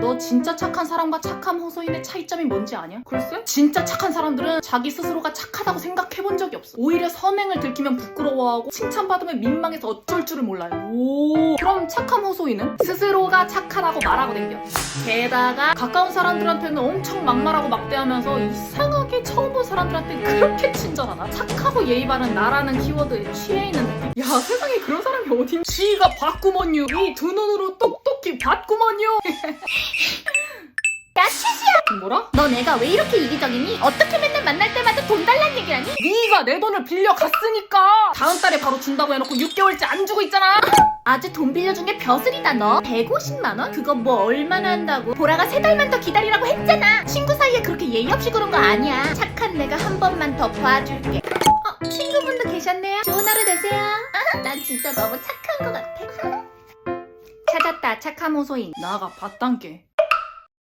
너 진짜 착한 사람과 착한 호소인의 차이점이 뭔지 아냐? 글쎄? 진짜 착한 사람들은 자기 스스로가 착하다고 생각해본 적이 없어. 오히려 선행을 들키면 부끄러워하고 칭찬받으면 민망해서 어쩔 줄을 몰라요. 오. 그럼 착한 호소인은 스스로가 착하다고 말하고 댕겨. 게다가 가까운 사람들한테는 엄청 막말하고 막대하면서 이상하게 처음 본 사람들한테 그렇게 친절하다. 착하고 예의 바른 나라는 키워드에 취해 있는 느낌. 야 세상에 그런 사람이 어딘? 지가 봤구먼요. 이두 눈으로 똑 똑히 봤구먼요. 야, 치시야! 뭐라? 너 내가 왜 이렇게 이기적이니? 어떻게 맨날 만날 때마다 돈 달란 얘기하니? 네가 내 돈을 빌려 갔으니까 다음 달에 바로 준다고 해놓고 6개월째 안 주고 있잖아. 아주 돈 빌려준 게 벼슬이다 너 150만 원? 그거 뭐 얼마나 한다고 보라가 세 달만 더 기다리라고 했잖아 친구 사이에 그렇게 예의 없이 그런 거 아니야 착한 내가 한 번만 더 봐줄게 어 친구분도 계셨네요 좋은 하루 되세요 난 진짜 너무 착한 것 같아 착한 호소인. 나가 봤단께.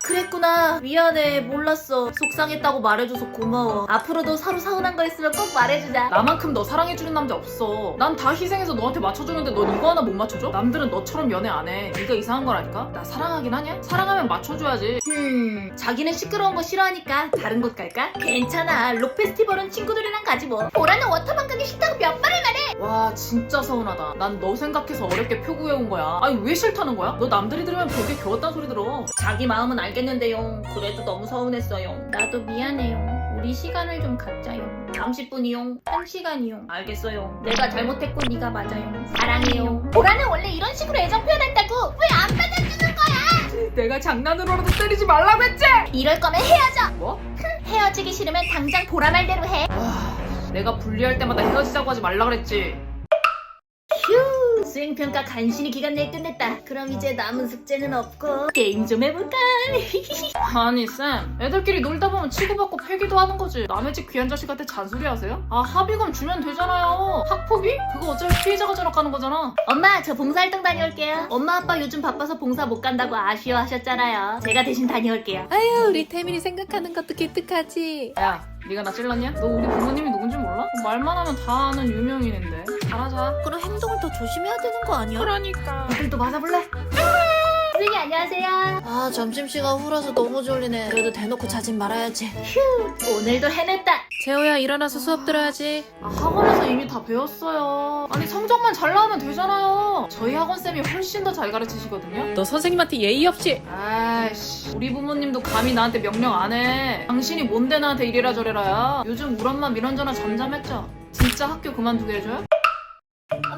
그랬구나 미안해 몰랐어 속상했다고 말해줘서 고마워 앞으로도 서로 서운한 거 있으면 꼭 말해주자 나만큼 너 사랑해주는 남자 없어. 난 다 희생해서 너한테 맞춰주는데 넌 이거 하나 못 맞춰줘? 남들은 너처럼 연애 안 해. 네가 이상한 거라니까? 나 사랑하긴 하냐? 사랑하면 맞춰줘야지. 음, 자기는 시끄러운 거 싫어하니까 다른 곳 갈까? 괜찮아. 록 페스티벌은 친구들이랑 가지 뭐. 보라는 워터만 가기 싫다고 몇 번을 말해. 와 진짜 서운하다. 난 너 생각해서 어렵게 표구해온 거야. 아니 왜 싫다는 거야? 너 남들이 들으면 벽에 겨웠단 소리 들어. 자기 마음은 알겠 는데요. 그래도 너무 서운했어요. 나도 미안해요. 우리 시간을 좀 갖자요. 30분이요. 1시간이요. 알겠어요. 내가 잘못했고 네가 맞아요. 사랑해요. 보라는 원래 이런 식으로 애정 표현한다고. 왜 안 받아주는 거야? 내가 장난으로라도 때리지 말라고 했지? 이럴 거면 헤어져. 뭐? 헤어지기 싫으면 당장 보라 말대로 해. 와, 내가 분리할 때마다 헤어지자고 하지 말라 그랬지. 휴 수행평가 간신히 기간 내에 끝냈다 그럼 이제 남은 숙제는 없고 게임 좀 해볼까? 아니 쌤, 애들끼리 놀다 보면 치고받고 패기도 하는 거지. 남의 집 귀한 자식한테 잔소리 하세요? 아 합의금 주면 되잖아요. 학폭위? 그거 어차피 피해자가 전학가는 거잖아. 엄마 저 봉사활동 다녀올게요 엄마 아빠 요즘 바빠서 봉사 못 간다고 아쉬워하셨잖아요 제가 대신 다녀올게요 아유 우리 태민이 생각하는 것도 기특하지 야, 네가 나 찔렀냐? 너 우리 부모님이 누군지 몰라? 말만 하면 다 아는 유명인인데. 잘하자. 그럼 행동을 더 조심해야 되는 거 아니야? 그러니까. 오늘도 맞아볼래? 선생님 안녕하세요 아 점심시간 후라서 너무 졸리네 그래도 대놓고 자진 말아야지 휴 오늘도 해냈다 재호야 일어나서 수업 들어야지 아, 학원에서 이미 다 배웠어요. 아니 성적만 잘 나오면 되잖아요. 저희 학원 쌤이 훨씬 더 잘 가르치시거든요. 너 선생님한테 예의 없이 아이씨, 우리 부모님도 감히 나한테 명령 안 해. 당신이 뭔데 나한테 이래라 저래라야. 요즘 우리 엄마 이런저런 잠잠했죠. 진짜 학교 그만두게 해줘요?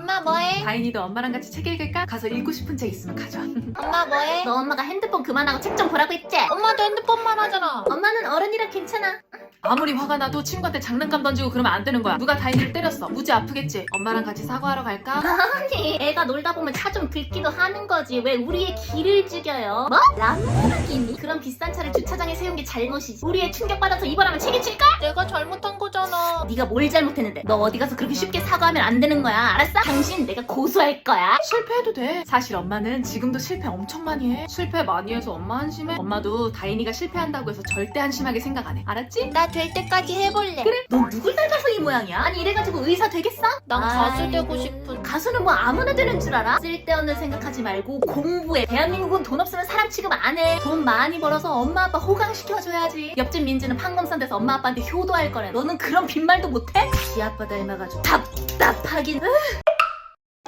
엄마 뭐해? 다인이도 엄마랑 같이 책 읽을까? 가서 읽고 싶은 책 있으면 가져와. 엄마 뭐해? 너 엄마가 핸드폰 그만하고 책 좀 보라고 했지? 엄마도 핸드폰만 하잖아 엄마는 어른이라 괜찮아 아무리 화가 나도 친구한테 장난감 던지고 그러면 안 되는 거야. 누가 다인이를 때렸어. 무지 아프겠지? 엄마랑 같이 사과하러 갈까? 아니 애가 놀다 보면 차 좀 긁기도 하는 거지 왜 우리의 길을 죽여요 뭐? 람보르기니? 그런 비싼 차를 주차장에 세운 게 잘못이지 우리의 충격받아서 입원하면 책임질까? 내가 잘못한 거잖아 네가 뭘 잘못했는데 너 어디 가서 그렇게 쉽게 사과하면 안 되는 거야 알았어? 당신 내가 고소할 거야 실패해도 돼. 사실 엄마는 지금도 실패 엄청 많이 해. 실패 많이 해서 엄마 한심해. 엄마도 다인이가 실패한다고 해서 절대 한심하게 생각 안 해. 알았지? 나 될 때까지 해볼래 그래 너 누굴 닮아서 이 모양이야? 아니 이래가지고 의사 되겠어? 난 가수 되고. 싶은 가수는 뭐 아무나 되는 줄 알아? 쓸데없는 생각하지 말고 공부해. 대한민국은 돈 없으면 사람 취급 안 해. 돈 많이 벌어서 엄마 아빠 호강시켜줘야지. 옆집 민지는 판검산 돼서 엄마 아빠한테 효도할 거래. 너는 그런 빈말도 못해? 지 아빠 닮아가지고 답답하긴. 으.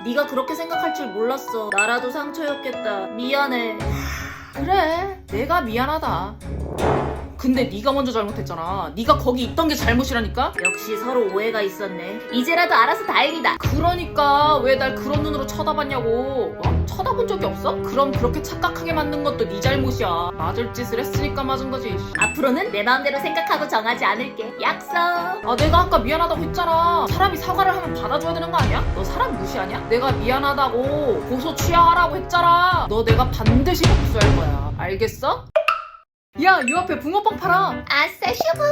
네가 그렇게 생각할 줄 몰랐어. 나라도 상처였겠다. 미안해. 그래. 내가 미안하다. 근데 네가 먼저 잘못했잖아. 네가 거기 있던 게 잘못이라니까? 역시 서로 오해가 있었네. 이제라도 알아서 다행이다. 그러니까 왜 날 그런 눈으로 쳐다봤냐고. 어? 쳐다본 적이 없어? 그럼 그렇게 착각하게 만든 것도 네 잘못이야. 맞을 짓을 했으니까 맞은 거지. 앞으로는 내 마음대로 생각하고 정하지 않을게. 약속. 아 내가 아까 미안하다고 했잖아. 사람이 사과를 하면 받아줘야 되는 거 아니야? 너 사람 무시하냐? 내가 미안하다고 고소 취하하라고 했잖아. 너 내가 반드시 복수할 거야. 알겠어? 야, 이 앞에 붕어빵 팔아. 아싸 슈붕.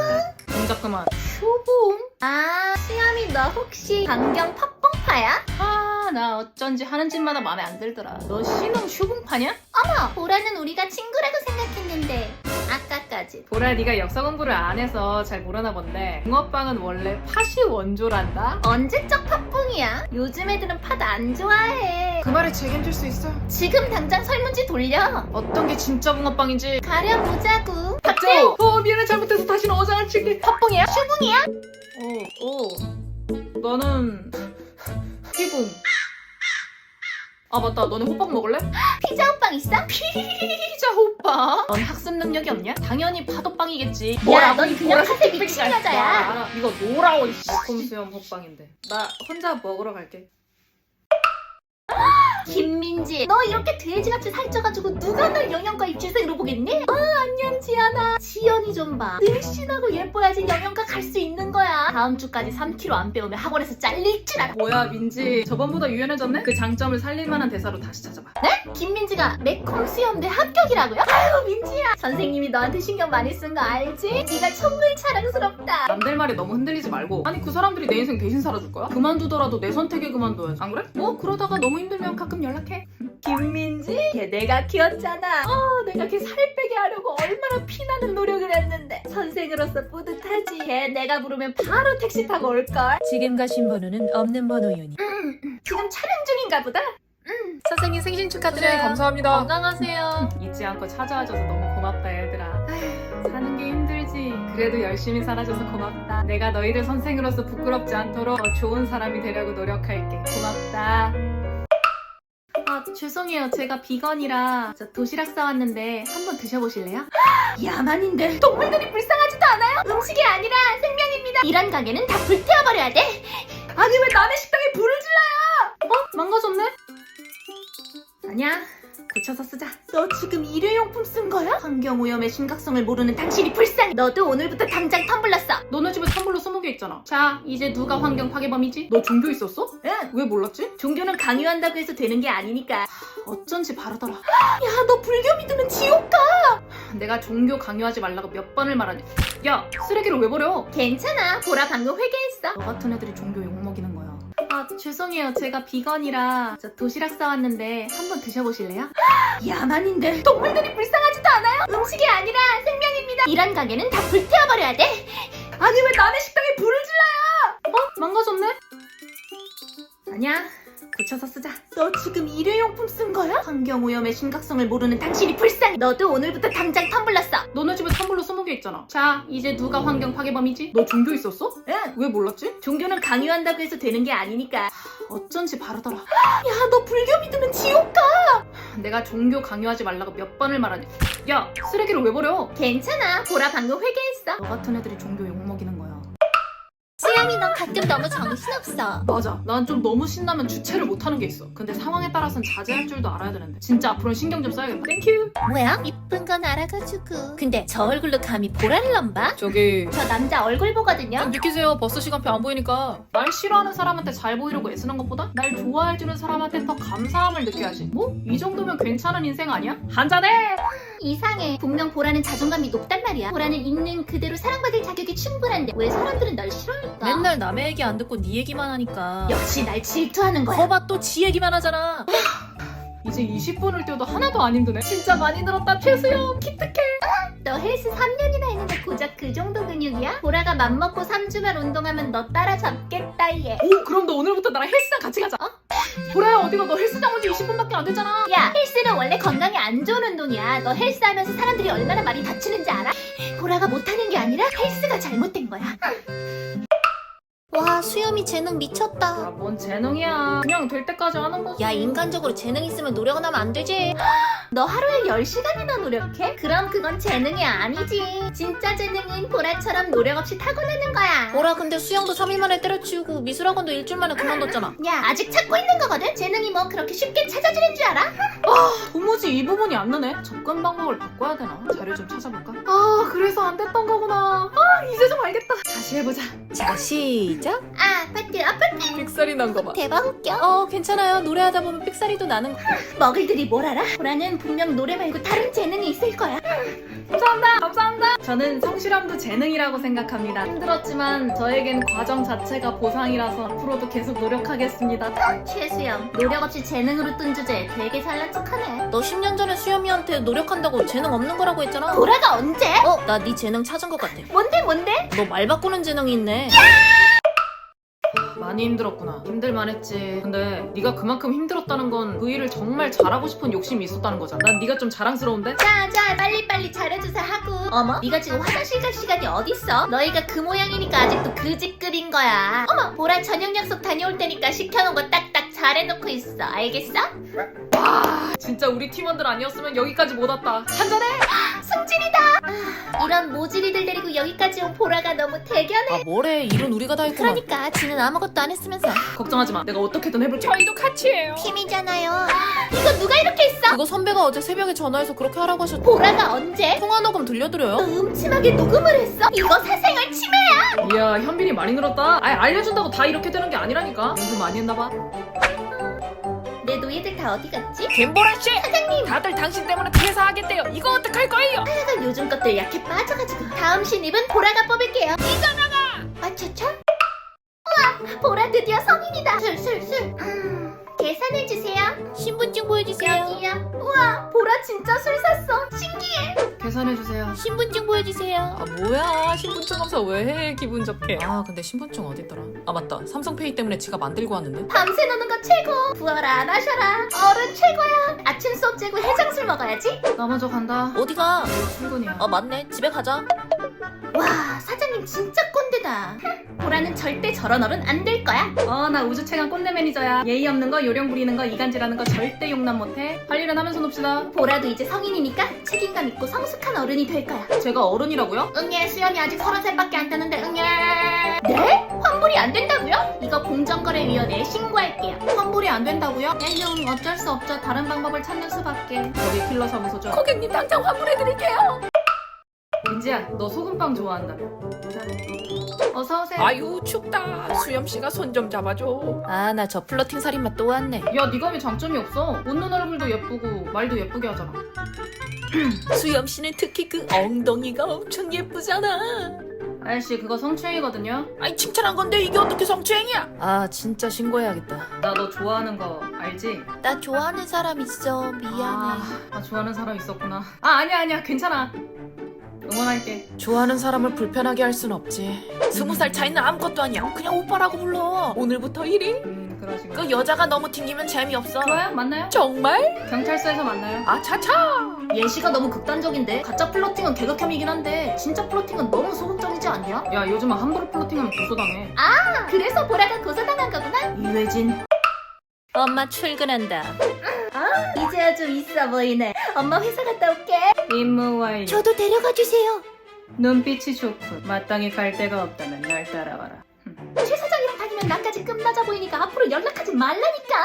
동작 그만. 쇼봉? 아, 수염이 너 혹시 강경 팥빵파야? 아, 나 어쩐지 하는 짓마다 마음에 안 들더라. 너 신흥 슈붕파냐? 어머, 보라는 우리가 친구라고 생각했는데. 아까까지. 보라 네가 역사 공부를 안 해서 잘 모르나 본데 붕어빵은 원래 팥이 원조란다? 언제적 팥붕이야? 요즘 애들은 팥 안 좋아해. 그 말에 책임질 수 있어 지금 당장 설문지 돌려. 어떤 게 진짜 붕어빵인지 가려보자고. 팥붕! 어 미안해 잘못해서 다시는 어장을 칠게 팥붕이야? 슈붕이야? 어, 어 나는 피붕 아 맞다 너네 호빵 먹을래? 피자 호빵 있어? 피자 호빵 넌 학습 능력이 없냐? 당연히 파도빵이겠지 야, 넌 그냥 뚝배기가 미친. 여자야. 알아. 이거 노라고 곰 수염 호빵인데 나 혼자 먹으러 갈게 김민지, 너 이렇게 돼지같이 살쪄가지고 누가 널 영양가 입시생으로 보겠니? 아, 안녕 지연아. 지연이 좀 봐. 늘씬하고 예뻐야지 영양가 갈수 있는 거야. 다음 주까지 3kg 안 빼오면 학원에서 잘릴 줄 알아. 뭐야 민지 저번보다 유연해졌네? 그 장점을 살릴 만한 대사로 다시 찾아봐 김민지가 매콤 수염대 합격이라고요? 아유 민지야. 선생님이 너한테 신경 많이 쓴 거 알지? 네가 천물 자랑스럽다. 남들 말에 너무 흔들리지 말고 아니 그 사람들이 내 인생 대신 살아줄 거야? 그만두더라도 내 선택에 그만둬야지 안 그래? 뭐 그러다가 너무 힘 들면 가끔 연락해 김민지? 걔 내가 키웠잖아. 어, 내가 걔 살 빼게 하려고 얼마나 피나는 노력을 했는데. 선생으로서 뿌듯하지. 걔 내가 부르면 바로 택시 타고 올걸. 지금 가신 번호는 없는 번호유니. 지금 촬영 중인가 보다. 선생님 생신 네, 축하드려요. 감사합니다 건강하세요. 잊지 않고 찾아와줘서 너무 고맙다 얘들아 아휴, 사는 게 힘들지 그래도 열심히 살아줘서 고맙다 내가 너희들 선생으로서 부끄럽지 않도록 더 좋은 사람이 되려고 노력할게 고맙다 아 죄송해요 제가 비건이라 저 도시락 싸왔는데 한번 드셔보실래요? 야만인데 동물들이 불쌍하지도 않아요? 음식이 아니라 생명입니다. 이런 가게는 다 불태워버려야 돼. 아니 왜 남의 식당에 불을 질러요? 어? 망가졌네? 아니야 고쳐서 쓰자 너 지금 일회용품 쓴 거야? 환경오염의 심각성을 모르는 당신이 불쌍해. 너도 오늘부터 당장 텀블러 써. 너네 집에 선물로 20개 있잖아 자 이제 누가 환경 파괴범이지? 너 종교 있었어? 응. 왜 몰랐지? 종교는 강요한다고 해서 되는 게 아니니까. 어쩐지 바르더라 야, 너 불교 믿으면 지옥 가. 내가 종교 강요하지 말라고 몇 번을 말하냐 야 쓰레기를 왜 버려 괜찮아. 보라 방금 회개했어. 너 같은 애들이 종교 욕먹이는 거야 아 죄송해요 제가 비건이라 저 도시락 싸왔는데 한번 드셔보실래요? 야만인데 동물들이 불쌍하지도 않아요? 음식이 아니라 생명입니다. 이런 가게는 다 불태워버려야 돼. 아니 왜 남의 식당에 불을 질러요? 어? 망가졌네? 아니야 고쳐서 쓰자 너 지금 일회용품 쓴 거야? 환경오염의 심각성을 모르는 당신이 불쌍해. 너도 오늘부터 당장 텀블러 써. 너네 집에 선물로 20개 있잖아 자 이제 누가 환경 파괴범이지? 너 종교 있었어? 응. 왜 몰랐지? 종교는 강요한다고 해서 되는 게 아니니까. 어쩐지 바르더라 야, 너 불교 믿으면 지옥 가. 내가 종교 강요하지 말라고 몇 번을 말하냐 야 쓰레기를 왜 버려 괜찮아. 보라 방금 회개했어. 너 같은 애들이 종교 욕먹이는 거야 수영이 넌 가끔 너무 정신없어. 맞아. 난 좀 너무 신나면 주체를 못하는 게 있어. 근데 상황에 따라서는 자제할 줄도 알아야 되는데. 진짜 앞으로는 신경 좀 써야겠다. 땡큐. 뭐야? 이쁜 건 알아가지고. 근데 저 얼굴로 감히 보라를 넘봐? 저기 저 남자 얼굴 보거든요. 좀 비키세요. 버스 시간표 안 보이니까. 날 싫어하는 사람한테 잘 보이려고 애쓰는 것보다 날 좋아해주는 사람한테 더 감사함을 느껴야지. 뭐? 이 정도면 괜찮은 인생 아니야? 한잔해! 이상해. 분명 보라는 자존감이 높단 말이야. 보라는 있는 그대로 사랑받을 자격이 충분한데 왜 사람들은 널 싫어할까? 맨날 남의 얘기 안 듣고 네 얘기만 하니까. 역시 날 질투하는 거야. 거봐 또 지 얘기만 하잖아. 이제 20분을 뛰어도 하나도 안 힘드네. 진짜 많이 늘었다. 최수영. 기특해. 너 헬스 3년이나 했는데 고작 그 정도 근육이야? 보라가 맘먹고 3주만 운동하면 너 따라잡겠다 얘. 오, 그럼 너 오늘부터 나랑 헬스장 같이 가자. 어? 보라야, 어디가 너 헬스장 온지 20분밖에 안 됐잖아. 야, 헬스는 원래 건강에 안 좋은 운동이야. 너 헬스하면서 사람들이 얼마나 많이 다치는지 알아? 보라가 못하는 게 아니라 헬스가 잘못된 거야. 와, 수염이 재능 미쳤다. 아, 뭔 재능이야. 그냥 될 때까지 하는 거지. 야, 인간적으로 재능 있으면 노력은 하면 안 되지. 너 하루에 10시간이나 노력해? 그럼 그건 재능이 아니지. 진짜 재능은 보라처럼 노력 없이 타고나는 거야. 보라 근데 수영도 3일 만에 때려치우고 미술학원도 일주일 만에 그만뒀잖아. 야, 아직 찾고 있는 거거든? 재능이 뭐 그렇게 쉽게 찾아지는 줄 알아? 도무지 이 부분이 안 나네. 접근 방법을 바꿔야 되나? 자료 좀 찾아볼까? 아, 그래서 안 됐던 거구나. 아, 이제 좀 알겠다. 다시 해보자. 자 시작. 아, 아파트, 아파트. 삑살이 난거 봐. 대박 웃겨. 어 괜찮아요 노래하다 보면 삑사리도 나는 거 먹을들이 뭘 알아? 보라는 분명 노래 말고 다른 재능이 있을 거야. 감사합니다. 감사합니다. 저는 성실함도 재능이라고 생각합니다. 힘들었지만 저에겐 과정 자체가 보상이라서 앞으로도 계속 노력하겠습니다. 최수영, 노력 없이 재능으로 뜬 주제 되게 잘난 척하네. 너 10년 전에 수염이한테 노력한다고 재능 없는 거라고 했잖아 보라가 언제? 어? 나 네 재능 찾은 것 같아 뭔데, 뭔데? 너 말 바꾸는 재능이 있네 많이 힘들었구나. 힘들만 했지. 근데 네가 그만큼 힘들었다는 건 그 일을 정말 잘하고 싶은 욕심이 있었다는 거잖아. 난 네가 좀 자랑스러운데? 자, 자, 빨리빨리 잘해주세요 하고. 어머, 네가 지금 화장실 갈 시간이 어딨어? 너희가 그 모양이니까 아직도 그 짓급인 거야. 어머, 보라 저녁 약속 다녀올 테니까 시켜놓은 거 딱딱 잘해놓고 있어. 알겠어? 진짜 우리 팀원들 아니었으면 여기까지 못 왔다. 한잔해! 승진이다! 아, 이런 모질이들 데리고 여기까지 온 보라가 너무 대견해. 아 뭐래 일은 우리가 다 했구만 그러니까 지는 아무것도 안 했으면서 걱정하지 마. 내가 어떻게든 해볼게. 저희도 같이 해요. 팀이잖아요. 이거 누가 이렇게 했어? 그거 선배가 어제 새벽에 전화해서 그렇게 하라고 하셨 보라가 언제? 통화 녹음 들려드려요? 너 음침하게 녹음을 했어? 이거 사생활 침해야! 이야, 현빈이 많이 늘었다. 아예 알려준다고 다 이렇게 되는 게 아니라니까. 연습 많이 했나봐. 내 노예들 다 어디 갔지? 김보라 씨, 사장님, 다들 당신 때문에 퇴사하겠대요. 이거 어떡할 거예요? 하여간 요즘 것들 약해 빠져가지고. 다음 신입은 보라가 뽑을게요. 이거나가! 아차차 우와 보라 드디어 성인이다. 술술술. 음, 계산해주세요 신분증 보여주세요 여기요 우와 보라 진짜 술 샀어 신기해 계산해주세요. 신분증 보여주세요 아 뭐야 신분증 검사 왜 해? 기분 좋게. 아 근데 신분증 어딨더라? 아 맞다 삼성페이 때문에 지갑 만들고 왔는데. 밤새 노는 거 최고 부어라 마셔라 어른 최고야 아침 수업 재고 해장술 먹어야지 나 먼저 간다. 어디가? 출근이야. 아 맞네 집에 가자 와 사장님 진짜 꼰대다 보라는 절대 저런 어른 안 될 거야 어, 나 우주 최강 꼰대 매니저야. 예의 없는 거, 요령 부리는 거, 이간질하는 거 절대 용납 못해. 할 일은 하면서 놉시다. 보라도 이제 성인이니까 책임감 있고 성숙한 어른이 될 거야 제가 어른이라고요? 응애 수연이 아직 서른 살밖에 안 되는데 응애 네? 환불이 안 된다고요? 이거 공정거래위원회에 신고할게요 환불이 안 된다고요? 에휴, 어쩔 수 없죠. 다른 방법을 찾는 수밖에. 여기 킬러 사무소죠. 고객님 당장 환불해드릴게요. 민지야, 너 소금빵 좋아한다며. 어서 오세요. 아유 춥다. 수염 씨가 손 좀 잡아줘. 아 나 저 플러팅 살인마 또 왔네 야, 네가 왜 장점이 없어? 웃는 얼굴도 예쁘고 말도 예쁘게 하잖아. 수염 씨는 특히 그 엉덩이가 엄청 예쁘잖아 아저씨, 그거 성추행이거든요. 아니 칭찬한 건데 이게 어떻게 성추행이야? 아 진짜 신고해야겠다 나 너 좋아하는 거 알지? 나 좋아하는 사람 있어 미안해 아, 나 좋아하는 사람 있었구나. 아, 아니야, 아니야. 괜찮아. 응원할게. 좋아하는 사람을 불편하게 할 순 없지. 스무 살 차이는 아무것도 아니야. 그냥 오빠라고 불러. 오늘부터 1위? 음, 그러시고. 그 여자가 너무 튕기면 재미없어. 좋아요? 만나요? 정말? 경찰서에서 만나요. 아 차차. 예시가 너무 극단적인데 가짜 플러팅은 개그캠이긴 한데 진짜 플러팅은 너무 소극적이지 않냐? 야, 요즘은 함부로 플로팅하면 고소당해. 아 그래서 보라가 고소당한 거구나? 이회진. 엄마 출근한다 이제야 좀 있어 보이네 엄마 회사 갔다 올게 임무 완료. 저도 데려가 주세요 눈빛이 좋군. 마땅히 갈 데가 없다면 날 따라와라. 최 사장이랑 다니면 나까지 끝나자 보이니까 앞으로 연락하지 말라니까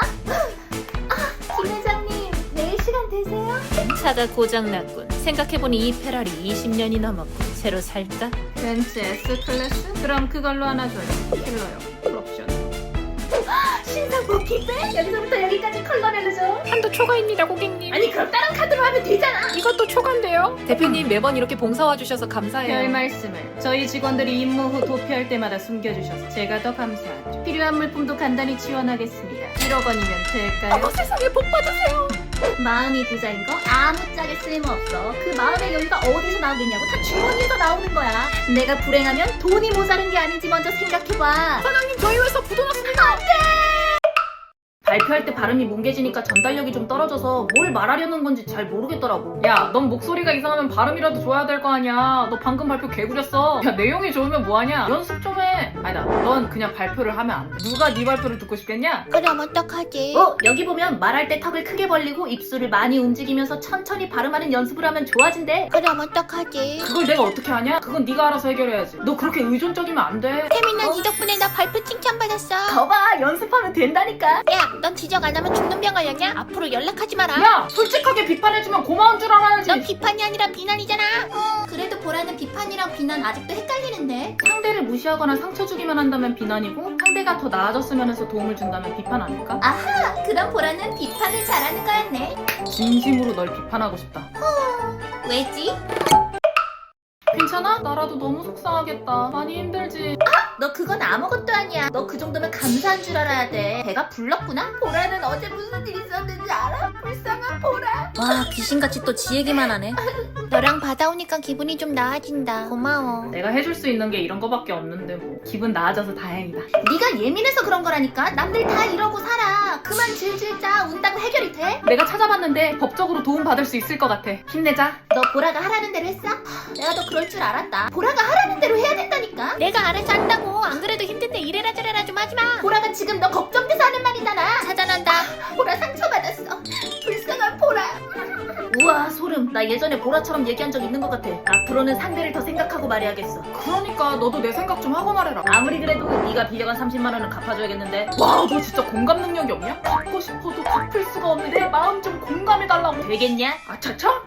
아 김 회장님 내일 시간 되세요? 차가 고장났군 생각해보니 이 페라리 20년이 넘었고 새로 살까? 벤츠 S 클래스? 그럼 그걸로 하나 줘요. 킬러요. 풀옵션. 신상 버킷백? 여기서부터 여기까지 컬러별로 줘 한도 초과입니다 고객님. 아니 그럼 다른 카드로 하면 되잖아 이것도 초과인데요. 대표님 매번 이렇게 봉사 와 주셔서 감사해요 별 말씀을 저희 직원들이 임무 후 도피할 때마다 숨겨주셔서 제가 더 감사하죠. 필요한 물품도 간단히 지원하겠습니다. 1억 원이면 될까요? 어머 세상에 복 받으세요. 마음이 부자인 거 아무짝에 쓸모없어. 그 마음의 여유가 어디서 나오겠냐고 다 주머니에서 나오는 거야. 내가 불행하면 돈이 모자른 게 아닌지 먼저 생각해봐. 사장님 저희 회사 부도 났습니다. 발표할 때 발음이 뭉개지니까 전달력이 좀 떨어져서 뭘 말하려는 건지 잘 모르겠더라고. 야, 넌 목소리가 이상하면 발음이라도 좋아야 될 거 아니야. 너 방금 발표 개구렸어. 야, 내용이 좋으면 뭐하냐? 연습 좀 해. 아니다, 넌 그냥 발표를 하면 안 돼. 누가 네 발표를 듣고 싶겠냐? 그럼 어떡하지? 어? 여기 보면 말할 때 턱을 크게 벌리고 입술을 많이 움직이면서 천천히 발음하는 연습을 하면 좋아진대 그럼 어떡하지? 그걸 내가 어떻게 하냐? 그건 네가 알아서 해결해야지. 너 그렇게 의존적이면 안 돼. 태민아 네 덕분에 나 발표 칭찬받았어 거봐 연습하면 된다니까 야넌 지적 안 하면 죽는 병 걸렸냐? 앞으로 연락하지 마라. 야 솔직하게 비판해주면 고마운 줄 알아야지 넌 비판이 아니라 비난이잖아. 어, 그래도 보라는 비판이랑 비난 아직도 헷갈리는데. 상대를 무시하거나 상처 주기만 한다면 비난이고 상대가 더 나아졌으면 해서 도움을 준다면 비판 아닐까? 아하, 그럼 보라는 비판을 잘하는 거였네. 진심으로 널 비판하고 싶다 왜지? 괜찮아? 나라도 너무 속상하겠다 많이 힘들지 너 그건 아무것도 아니야. 너 그 정도면 감사한 줄 알아야 돼. 배가 불렀구나? 보라는 어제 무슨 일 있었는지 알아? 불쌍한 보라. 와 귀신같이 또 지 얘기만 하네. 너랑 받아오니까 기분이 좀 나아진다. 고마워. 내가 해줄 수 있는 게 이런 거밖에 없는데 뭐 기분 나아져서 다행이다 네가 예민해서 그런 거라니까. 남들 다 이러고 살아. 그만 질질 짜. 운다고 해결이 돼? 내가 찾아봤는데 법적으로 도움 받을 수 있을 것 같아 힘내자 너 보라가 하라는 대로 했어? 하, 내가 너 그럴 줄 알았다. 보라가 하라는 대로 해야 된다니까. 내가 알아서 한다고. 안 그래도 힘든데 이래라 저래라 좀 하지 마. 보라가 지금 너 걱정돼서 하는 말이잖아. 차단한다. 보라 상처받았어. 불쌍한 보라. 우와 소름. 나 예전에 보라처럼 얘기한 적 있는 것 같아. 앞으로는 상대를 더 생각하고 말해야겠어. 그러니까 너도 내 생각 좀 하고 말해라 아무리 그래도 네가 빌려간 30만 원은 갚아줘야겠는데. 와 너 진짜 공감 능력이 없냐? 갚고 싶어도 갚을 수가 없는데 내 마음 좀 공감해달라고 되겠냐? 아차차?